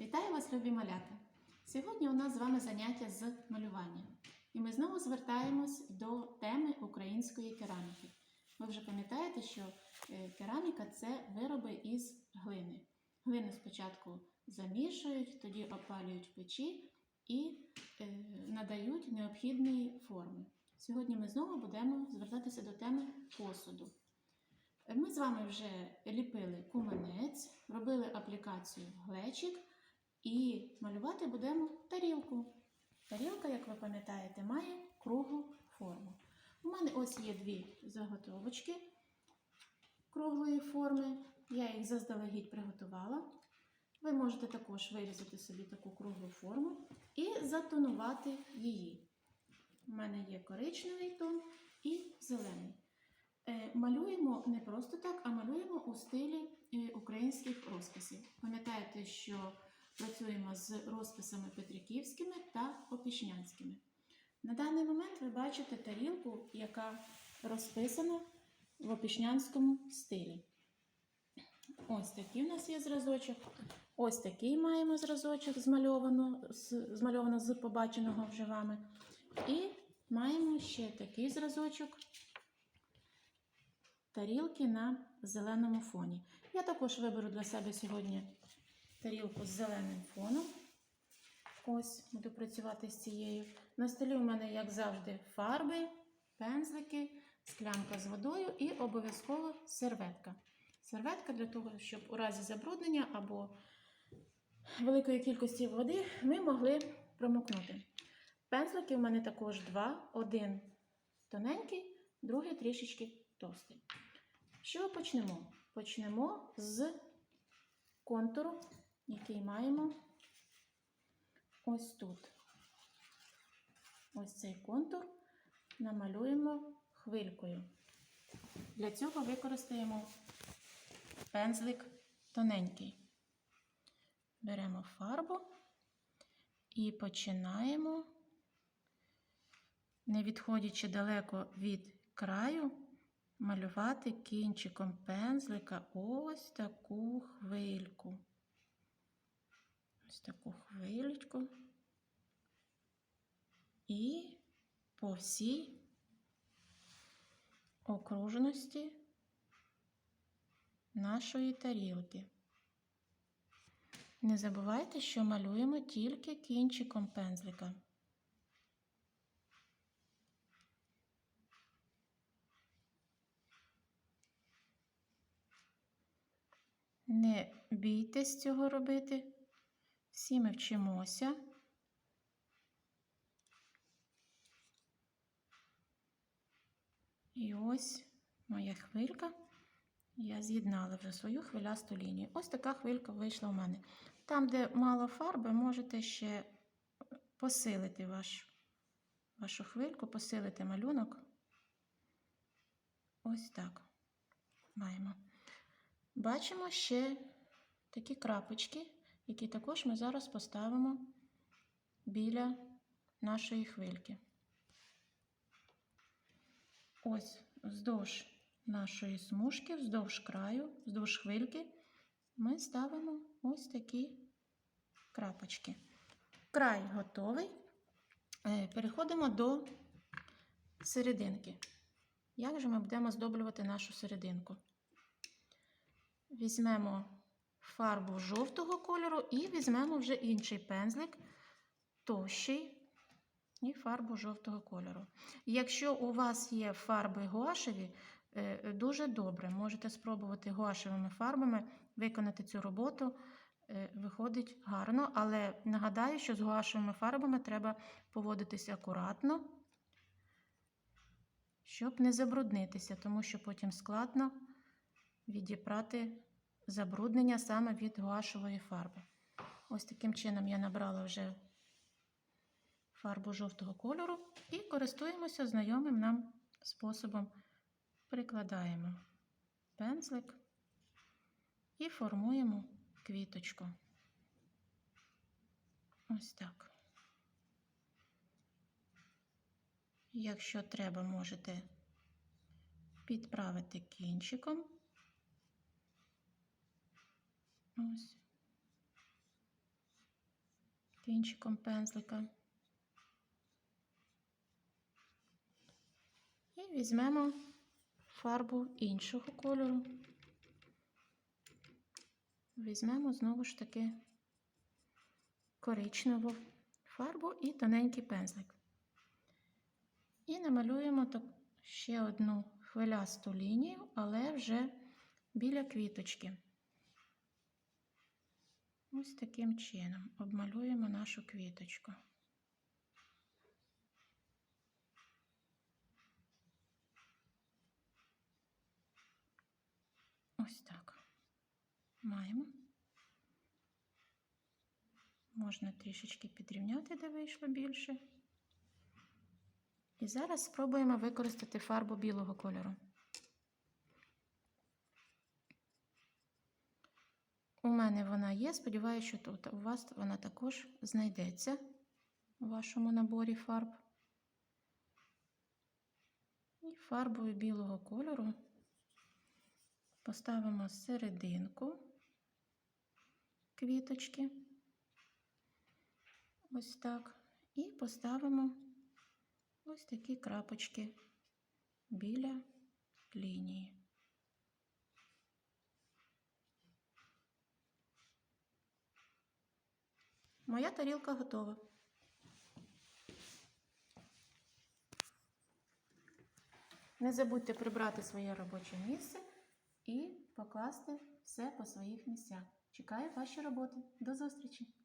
Вітаю вас, любі малята! Сьогодні у нас з вами заняття з малювання. І ми знову звертаємось до теми української кераміки. Ви вже пам'ятаєте, що е, кераміка це вироби із глини. Глину спочатку замішують, тоді опалюють в печі і е, надають необхідної форми. Сьогодні ми знову будемо звертатися до теми посуду. Ми з вами вже ліпили куманець, робили аплікацію глечик і малювати будемо тарілку. Тарілка, як ви пам'ятаєте, має круглу форму. У мене ось є дві заготовочки круглої форми. Я їх заздалегідь приготувала. Ви можете також вирізати собі таку круглу форму і затонувати її. У мене є коричневий тон і зелений. Е, Малюємо не просто так, а малюємо у стилі е, українських розписів. Пам'ятаєте, що працюємо з розписами петриківськими та опішнянськими. На даний момент ви бачите тарілку, яка розписана в опішнянському стилі. Ось такий у нас є зразочок. Ось такий маємо зразочок змальовано з, змальовано з побаченого вже вами. І маємо ще такий зразочок тарілки на зеленому фоні. Я також виберу для себе сьогодні тарілку з зеленим фоном. Ось буду працювати з цією. На столі у мене, як завжди, фарби, пензлики, склянка з водою і обов'язково серветка. Серветка для того, щоб у разі забруднення або великої кількості води ми могли промокнути. Пензлики у мене також два: один тоненький, другий трішечки товстий. Що почнемо? Почнемо з контуру, який маємо ось тут. Ось цей контур намалюємо хвилькою. Для цього використаємо пензлик тоненький. Беремо фарбу і починаємо, не відходячи далеко від краю, малювати кінчиком пензлика ось таку хвильку. Ось таку хвилечку. І по всій окружності нашої тарілки. Не забувайте, що малюємо тільки кінчиком пензлика. Не бійтесь цього робити. Всі ми вчимося. І ось моя хвилька. Я з'єднала вже свою хвилясту лінію. Ось така хвилька вийшла у мене. Там, де мало фарби, можете ще посилити ваш, вашу хвильку, посилити малюнок. Ось так маємо. Бачимо ще такі крапочки, які також ми зараз поставимо біля нашої хвильки. Ось вздовж нашої смужки, вздовж краю, вздовж хвильки, ми ставимо ось такі крапочки. Край готовий. Е, Переходимо до серединки. Як же ми будемо здоблювати нашу серединку? Візьмемо фарбу жовтого кольору і візьмемо вже інший пензлик, товщий і фарбу жовтого кольору. Якщо у вас є фарби гуашеві, е, дуже добре, можете спробувати гуашевими фарбами виконати цю роботу. Е, Виходить гарно, але нагадаю, що з гуашевими фарбами треба поводитися акуратно, щоб не забруднитися, тому що потім складно відіпрати забруднення саме від гуашевої фарби. Ось таким чином я набрала вже фарбу жовтого кольору і користуємося знайомим нам способом. Прикладаємо пензлик і формуємо квіточку. Ось так. Якщо треба, можете підправити кінчиком. Ось. кінчиком пензлика. І візьмемо фарбу іншого кольору. Візьмемо знову ж таки коричневу фарбу і тоненький пензлик. І намалюємо ще одну хвилясту лінію, але вже біля квіточки. Ось таким чином обмалюємо нашу квіточку. Ось так. Маємо. Можна трішечки підрівняти, де вийшло більше. І зараз спробуємо використати фарбу білого кольору. Мене вона є, сподіваюся, що тут у вас вона також знайдеться у вашому наборі фарб. І фарбою білого кольору поставимо серединку квіточки. Ось так. І поставимо ось такі крапочки біля лінії. Моя тарілка готова. Не забудьте прибрати своє робоче місце і покласти все по своїх місцях. Чекаю ваші роботи. До зустрічі!